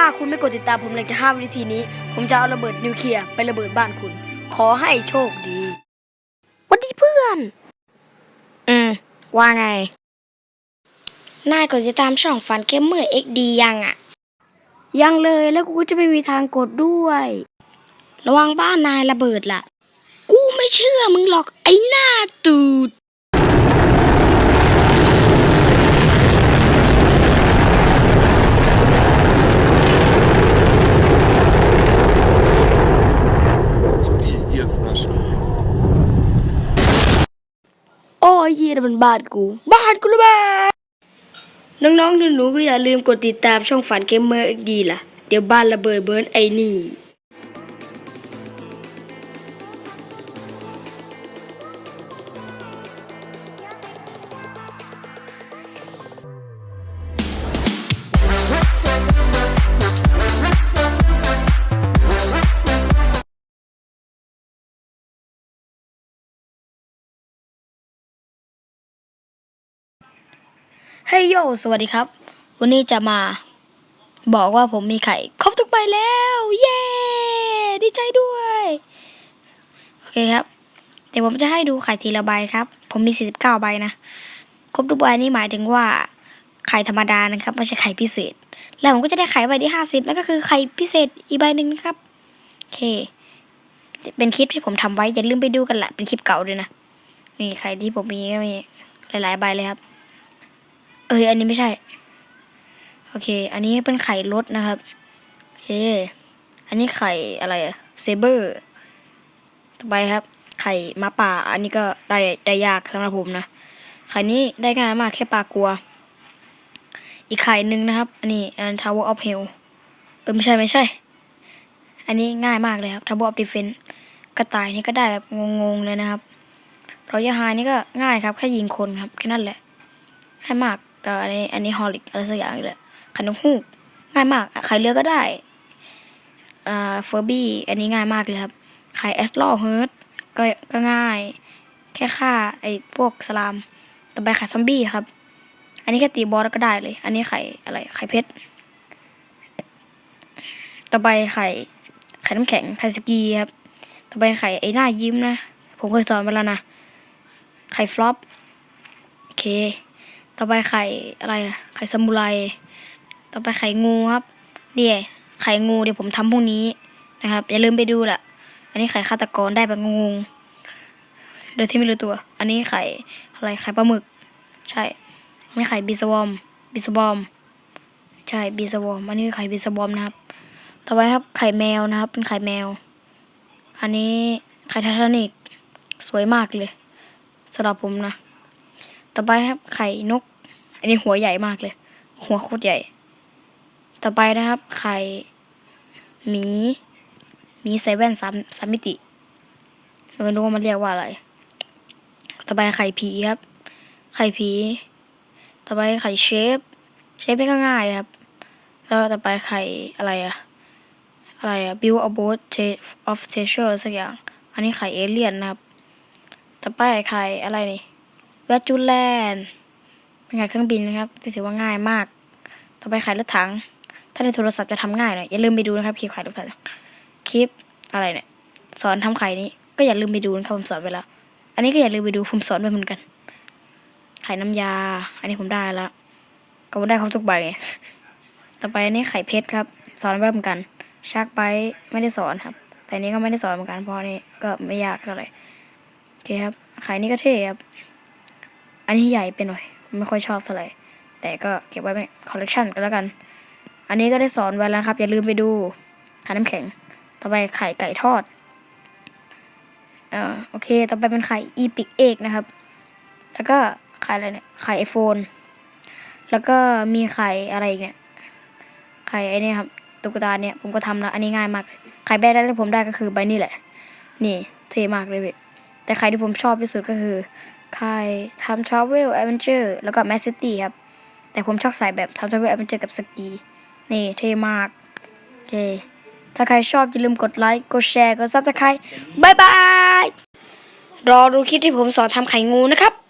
ถ้าคุณไม่กดติดตามผมในจะห้าวิธีนี้ ผมจะเอาระเบิดนิวเคลียร์ไประเบิดบ้านคุณ ขอให้โชคดีหวัสดีเพื่อน อืม ว่าไง นายกดติดตามช่องฟันเกมเมอร์เอ็กดียังอะยังเลยแล้วกูก็จะไม่มีทางกดด้วย ระวังบ้านนายระเบิดล่ะ กูไม่เชื่อมึงหรอกไอ้หน้าตูด ยเหี้ยนั่มันบ้านกู บ้านกูระเบิดน้องๆหนูๆก็อย่าลืมกดติดตามช่องฝันเกมเมอร์อีกดีล่ะ เดี๋ยวบ้านระเบิดเบิร์นไอ้นี่ ฮ้ยโย สวัสดีครับ วันนี้จะมาบอกว่าผมมีไข่ครบทุกใบแล้ว เย้ ดีใจด้วย โอเคครับ เดี๋ยวผมจะให้ดูไข่ทีละใบครับ ผมมี 49 ใบนะ ครบทุกใบนี่หมายถึงว่าไข่ธรรมดานะครับ ไม่ใช่ไข่พิเศษ แล้วผมก็จะได้ไข่ใบที่ 50 นั่นก็คือไข่พิเศษอีกใบหนึ่งนะครับ โอเค เป็นคลิปที่ผมทำไว้อย่าลืมไปดูกันแหละเป็นคลิปเก่าด้วยนะ นี่ไข่ที่ผมมีก็มีหลาย ๆ ใบเลยครับ เอยอันนี้ไม่ใช่ โอเค อันนี้เป็นไข่รถนะครับโอเค อันนี้ไข่อะไรอะเซเบอร์ต่อไปครับ ไข่มาป่า อันนี้ก็ได้ได้ยากสำหรับผมนะไข่นี้ได้ง่ายมากแค่ปลากลัว อีกไข่หนึ่งนะครับ อันนี้อัน Tower of Hell เออไม่ใช่ไม่ใช่ อันนี้ง่ายมากเลยครับ Tower of Defense กระต่ายนี่ก็ได้แบบงงๆเลยนะครับราะยาฮานี่ก็ง่ายครับ แค่ยิงคนครับแค่นั้นแหละง่ายมาก แต่อันนี้อันนี้ฮอลิกอะไรสักอย่างนี่แหละขันนกฮูกง่ายมากอะไข่เรือกก็ได้อ่าเฟอร์บี้อันนี้ง่ายมากเลยครับไข่แอสโลเฮิร์ตก็ก็ง่าย แค่ฆ่าไอ้พวกสลามต่อไปไข่ซอมบี้ครับ อันนี้แค่ตีบอสก็ได้เลย อันนี้ไข่อะไรไข่เพชรต่อไปไข่ไข่น้ำแข็งไข่สกีครับต่อไปไข่ไอ้หน้ายิ้มนะ ผมเคยสอนไปแล้วนะ ไข่ฟลอปโอเค ต่อไปไข่อะไร ไข่ซามูไร ต่อไปไข่งูครับเนี่ยวไข่งูเดี๋ยวผมทำพรุ่งนี้นะครับ อย่าลืมไปดูล่ะอันนี้ไข่ฆาตกรได้แบบงงโดยที่ไม่รู้ตัว อันนี้ไข่อะไร ไข่ปลาหมึก ใช่อันนี้ไข่บีสวอมบีสวอม ใช่ บีสวอม อันนี้ไข่บีสวอมนะครับ ต่อไปครับ ไข่แมวนะครับ เป็นไข่แมว อันนี้ไข่ไททานิก สวยมากเลยสำหรับผมนะ ต่อไปครับ ไข่นก อันนี้หัวใหญ่มากเลย หัวโคตรใหญ่ ต่อไปนะครับ ไข่หมีหมีใส่แว่นสามสามมิติไม่รู้ว่ามันเรียกว่าอะไร ต่อไปไข่ผีครับ ไข่ผี ต่อไปไข่เชฟ เชฟนี่ก็ง่ายครับ แล้วต่อไปไข่อะไรอะอะไรอะ build a boat of treasure สักอย่าง อันนี้ไข่เอเลี่ยนนะครับ ต่อไปไข่อะไรนี่ แวจูแลนด์เป็นไข่เครื่องบินนะครับถือว่าง่ายมาก ต่อไปขายรถถัง ถ้าในโทรศัพท์จะทำง่ายหน่อยอย่าลืมไปดูนะครับคลิปขายรถถังคลิปอะไรเนี่ยสอนทำไข่นี้ก็อย่าลืมไปดูนะครับผมสอนไปแล้ว อันนี้ก็อย่าลืมไปดูผมสอนไปเหมือนกัน ไข่น้ำยา อันนี้ผมได้แล้วก็ได้ครบทุกใบต่อไปอันนี้ไข่เพชรครับ สอนไปเหมือนกันชักไปไม่ได้สอนครับ แต่อันนี้ก็ไม่ได้สอนเหมือนกันเพราะนนี้ก็ไม่ยากเท่าไหร่โอเคครับไข่นี้ก็เท่ครับ อันนี้ใหญ่ไปหน่อย ไม่ค่อยชอบเท่าไหร่ แต่ก็เก็บไว้เป็นคอลเลกชันก็แล้วกัน อันนี้ก็ได้สอนไว้แล้วครับ อย่าลืมไปดูหาน้ำแข็ง ต่อไปไข่ไก่ทอดเอ่อโอเค ต่อไปเป็นไข่อีพิกเอกนะครับ แล้วก็ไข่อะไรเนี่ย ไข่ไอโฟน แล้วก็มีไข่อะไรอีกเนี่ย ไข่ไอเนี่ยครับตุ๊กตาเนี่ยผมก็ทำแล้ว อันนี้ง่ายมาก ไข่แบรนด์แรกที่ผมได้ก็คือใบนี้แหละ นี่เท่มากเลยเว้ยแต่ไข่ที่ผมชอบที่สุดก็คือ ใครทำ Travel Adventure แล้วก็แมสซิตี้ครับ แต่ผมชอบสายแบบทำทราเวลแอดเวนเจอร์กับสกี นี่เท่มากโอเคถ้าใครชอบอย่าลืมกดไลค์ กดแชร์ กดซับสไครต์บายบาย รอดูคลิปที่ผมสอนทำไข่งูนะครับ